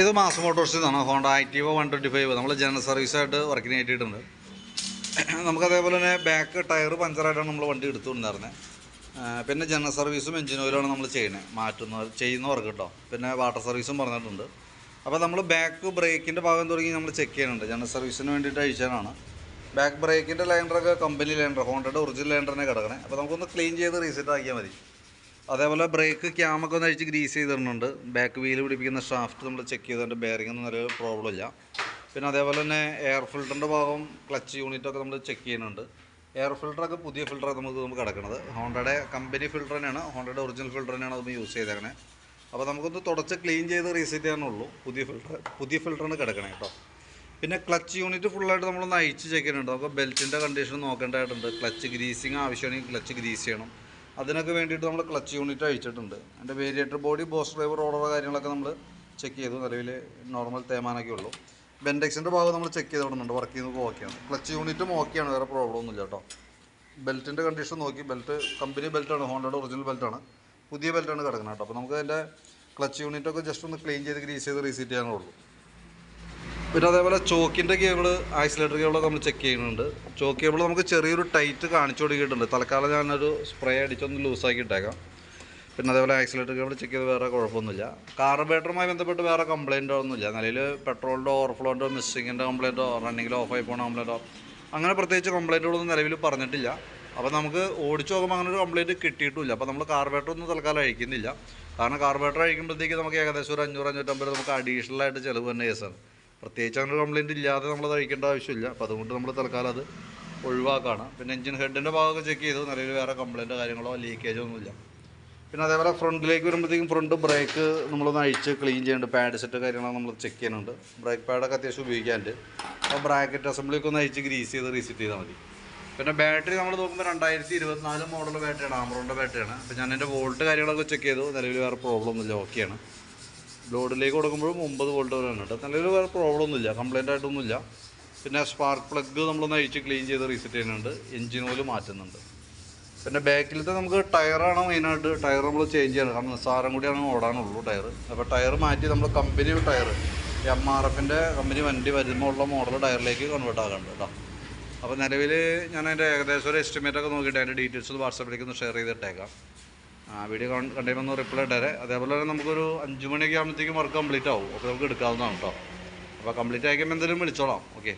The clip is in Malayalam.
ഇത് മാസ് മോട്ടോഴ്സിൽ നിന്നാണ്. Honda Activa one twenty five നമ്മൾ ജനറൽ സർവീസായിട്ട് വർക്കിന് കയറ്റിയിട്ടുണ്ട്. നമുക്ക് അതേപോലെ തന്നെ ബാക്ക് ടയർ പഞ്ചറായിട്ടാണ് നമ്മൾ വണ്ടി എടുത്തുകൊണ്ടിരുന്നത് പിന്നെ ജനറൽ സർവീസും എഞ്ചിൻ ഓയിലാണ് നമ്മൾ ചെയ്യുന്നത് മാറ്റുന്ന ചെയ്യുന്നവർക്ക് കേട്ടോ പിന്നെ വാട്ടർ സർവീസും പറഞ്ഞിട്ടുണ്ട്. അപ്പോൾ നമ്മൾ ബാക്ക് ബ്രേക്കിന്റെ ഭാഗം തുടങ്ങി നമ്മൾ ചെക്ക് ചെയ്യുന്നുണ്ട്. ജനറൽ സർവീസിന് വേണ്ടിയിട്ട് അയച്ചാലാണ് ബാക്ക് ബ്രേക്കിന്റെ ലൈൻഡറൊക്കെ കമ്പനി ലൈൻഡർ ഹോണ്ടയുടെ ഒറിജിനൽ ലൈൻഡറിനെ കിടക്കണേ. അപ്പോൾ നമുക്കൊന്ന് ക്ലീൻ ചെയ്ത് റീസെറ്റ് ആക്കിയാൽ മതി. അതേപോലെ ബ്രേക്ക് ക്യാമൊക്കെ ഒന്ന് അഴിച്ച് ഗ്രീസ് ചെയ്തിടുന്നുണ്ട്. ബാക്ക് വീൽ പിടിപ്പിക്കുന്ന ഷാഫ്റ്റ് നമ്മൾ ചെക്ക് ചെയ്തിട്ടുണ്ട് ബെയറിംഗ് ഒന്നും ഒരു പ്രോബ്ലം ഇല്ല. പിന്നെ അതേപോലെ തന്നെ എയർ ഫിൽറ്ററിന്റെ ഭാഗം ക്ലച്ച് യൂണിറ്റൊക്കെ നമ്മൾ ചെക്ക് ചെയ്യുന്നുണ്ട്. എയർ ഫിൽറ്ററൊക്കെ പുതിയ ഫിൽറ്ററാണ് നമുക്ക് നമുക്ക് കിടക്കുന്നത് ഹോണ്ടയുടെ കമ്പനി ഫിൽറ്റർ തന്നെയാണ്. ഹോണ്ടയുടെ ഒറിജിനൽ ഫിൽറ്റർ തന്നെയാണ് അത് യൂസ് ചെയ്തേക്കണേ. അപ്പോൾ നമുക്കൊന്ന് തുടച്ച് ക്ലീൻ ചെയ്ത് റീസെറ്റ് ചെയ്യാനുള്ളൂ പുതിയ ഫിൽറ്റർ പുതിയ ഫിൽറ്ററാണ് കിടക്കണേ കേട്ടോ. പിന്നെ ക്ലച്ച് യൂണിറ്റ് ഫുള്ളായിട്ട് നമ്മളൊന്ന് അയച്ച് ചെക്ക് ചെയ്യുന്നുണ്ട്. നമുക്ക് ബെൽറ്റിന്റെ കണ്ടീഷൻ നോക്കേണ്ടതായിട്ടുണ്ട്. ക്ലച്ച് ഗ്രീസിങ് ആവശ്യമാണെങ്കിൽ ക്ലച്ച് ഗ്രീസ് ചെയ്യണം. അതിനൊക്കെ വേണ്ടിയിട്ട് നമ്മൾ ക്ലച്ച് യൂണിറ്റ് അഴിച്ചിട്ടുണ്ട്. അതിന്റെ variator body boss driver order കാര്യങ്ങളൊക്കെ നമ്മൾ ചെക്ക് ചെയ്തു. നിലവിൽ നോർമൽ തേമാനൊക്കെ ഉള്ളൂ. ബെൻഡെക്സിന്റെ ഭാഗം നമ്മൾ ചെക്ക് ചെയ്ത് വിടുന്നുണ്ട് വർക്ക് ചെയ്യുന്നത് ഓക്കെയാണ് ക്ലച്ച് യൂണിറ്റും ഓക്കെയാണ് വേറെ പ്രോബ്ലം ഒന്നുമില്ല കേട്ടോ. ബെൽറ്റിന്റെ കണ്ടീഷൻ നോക്കി. ബെൽറ്റ് കമ്പനി ബെൽറ്റാണ് ഹോണ്ടയുടെ ഒറിജിനൽ ബെൽറ്റാണ് പുതിയ ബെൽറ്റാണ് കിടക്കുന്നത് കേട്ടോ. അപ്പോൾ നമുക്ക് അതിന്റെ ക്ലച്ച് യൂണിറ്റൊക്കെ ജസ്റ്റ് ഒന്ന് ക്ലീൻ ചെയ്ത് ഗ്രീസ് ചെയ്ത് റീസീറ്റ് ചെയ്യാനുള്ളൂ പിന്നെ അതേപോലെ ചോക്കിന്റെ കേബിൾ ആക്സിലേറ്റർ കേബിൾ നമ്മൾ ചെക്ക് ചെയ്യുന്നുണ്ട്. ചോക്ക് കേബിൾ നമുക്ക് ചെറിയൊരു ടൈറ്റ് കാണിച്ചു കൊടുക്കിയിട്ടുണ്ട്. തൽക്കാലം ഞാനൊരു സ്പ്രേ അടിച്ചൊന്ന് ലൂസാക്കി ഇട്ടേക്കാം. പിന്നെ അതേപോലെ ആക്സിലേറ്റർ കേബിൾ ചെക്ക് ചെയ്ത് വേറെ കുഴപ്പമൊന്നുമില്ല. കാർബറേറ്ററുമായി ബന്ധപ്പെട്ട് വേറെ കംപ്ലൈന്റോ ഒന്നുമില്ല നിലയിൽ പെട്രോളിന്റെ ഓവർഫ്ലോന്റെ മിസ്സിങ്ങിന്റെ കംപ്ലയിന്റോ റണ്ണിങ്ങിൽ ആയി പോകുന്ന കംപ്ലയിന്റോ അങ്ങനെ പ്രത്യേകിച്ച് കംപ്ലയിന്റുകളൊന്നും നിലവിൽ പറഞ്ഞിട്ടില്ല. അപ്പോൾ നമുക്ക് ഓടിച്ചു നോക്കുമ്പോൾ അങ്ങനെ ഒരു കംപ്ലയിന്റ് കിട്ടിയിട്ടില്ല അപ്പോൾ നമ്മൾ കാർബറേറ്റർ ഒന്നും തൽക്കാലം അഴിക്കുന്നില്ല. കാരണം കാർബറേറ്റർ അഴിക്കുമ്പോഴത്തേക്ക് നമുക്ക് ഏകദേശം ഒരു അഞ്ഞൂറ് അഞ്ഞൂറ്റമ്പത് നമുക്ക് അഡീഷണൽ ആയിട്ട് ചിലവ് തന്നെ കേസാണ് പ്രത്യേകിച്ച് അങ്ങനെ കംപ്ലയിന്റ് ഇല്ലാതെ നമ്മൾ കഴിക്കേണ്ട ആവശ്യമില്ല. അപ്പോൾ അതുകൊണ്ട് നമ്മൾ തൽക്കാലം അത് ഒഴിവാക്കാണ്. പിന്നെ എഞ്ചിൻ ഹെഡിന്റെ ഭാഗമൊക്കെ ചെക്ക് ചെയ്തു. നിലവിൽ വേറെ കംപ്ലൈന്റോ കാര്യങ്ങളോ ലീക്കേജോ ഒന്നുമില്ല പിന്നെ അതേപോലെ ഫ്രണ്ടിലേക്ക് വരുമ്പോഴത്തേക്കും ഫ്രണ്ട് ബ്രേക്ക് നമ്മളൊന്ന് അഴിച്ച് ക്ലീൻ ചെയ്യുന്നുണ്ട്. പാഡ് സെറ്റ് കാര്യങ്ങളൊക്കെ നമ്മൾ ചെക്ക് ചെയ്യുന്നുണ്ട്. ബ്രേക്ക് പാഡൊക്കെ അത്യാവശ്യം ഉപയോഗിക്കാനുണ്ട്. അപ്പോൾ ബ്രാക്കറ്റ് അസംബ്ലിയൊക്കെ ഒന്ന് അഴിച്ച് ഗ്രീസ് ചെയ്ത് റീസെറ്റ് ചെയ്താൽ മതി. പിന്നെ ബാറ്ററി നമ്മൾ നോക്കുമ്പോൾ രണ്ടായിരത്തി ഇരുപത്തിനാല് മോഡൽ ബാറ്ററിയാണ് ആമറോണിന്റെ ബാറ്ററിയാണ് അപ്പോൾ ഞാൻ എന്റെ വോൾട്ട് കാര്യങ്ങളൊക്കെ ചെക്ക് ചെയ്തു. നിലവിൽ വേറെ പ്രോബ്ലം ഒന്നുമില്ല. ഓക്കെയാണ് ലോഡിലേക്ക് കൊടുക്കുമ്പോഴും ഒമ്പത് വോൾട്ട് വരെ ഉണ്ട് നിലവിൽ വേറെ പ്രോബ്ലം ഒന്നുമില്ല. കംപ്ലൈന്റ് ആയിട്ടൊന്നുമില്ല. പിന്നെ സ്പാർക്ക് പ്ലഗ് നമ്മളൊന്ന് അഴിച്ച് ക്ലീൻ ചെയ്ത് റീസെറ്റ് ചെയ്യുന്നുണ്ട്. എഞ്ചിൻ ഓയിൽ മാറ്റുന്നുണ്ട്. പിന്നെ ബാക്കിലത്തെ നമുക്ക് ടയറാണ് മെയിനായിട്ട് ടയർ നമ്മൾ ചേഞ്ച് ചെയ്യണം. കാരണം നിസ്സാരം കൂടിയാണ് ഓടാനുള്ളൂ ടയർ അപ്പോൾ ടയർ മാറ്റി നമ്മൾ കമ്പനി ടയർ എം ആർ എഫിന്റെ കമ്പനി വണ്ടി വരുമ്പോൾ ഉള്ള മോഡൽ ടയറിലേക്ക് കൺവേർട്ട് ആകുന്നുണ്ട് കേട്ടോ. അപ്പോൾ നിലവിൽ ഞാൻ അതിന്റെ ഏകദേശം ഒരു എസ്റ്റിമേറ്റ് ഒക്കെ നോക്കിയിട്ട് അതിന്റെ ഡീറ്റെയിൽസ് വാട്സാപ്പിലേക്ക് ഒന്ന് ഷെയർ ചെയ്തിട്ടേക്കാം ആ വീഡിയോ ഒന്ന് റിപ്ലൈ ഇട്ടേരെ. അതേപോലെ തന്നെ നമുക്കൊരു അഞ്ച് മണിയൊക്കെ ആകുമ്പോഴത്തേക്കും വർക്ക് കംപ്ലീറ്റ് ആവും. അപ്പോൾ നമുക്ക് എടുക്കാവുന്നതാണ് കേട്ടോ അപ്പോൾ കംപ്ലീറ്റ് ആയിക്കുമ്പോൾ എന്തെങ്കിലും വിളിച്ചോളാം. ഓക്കെ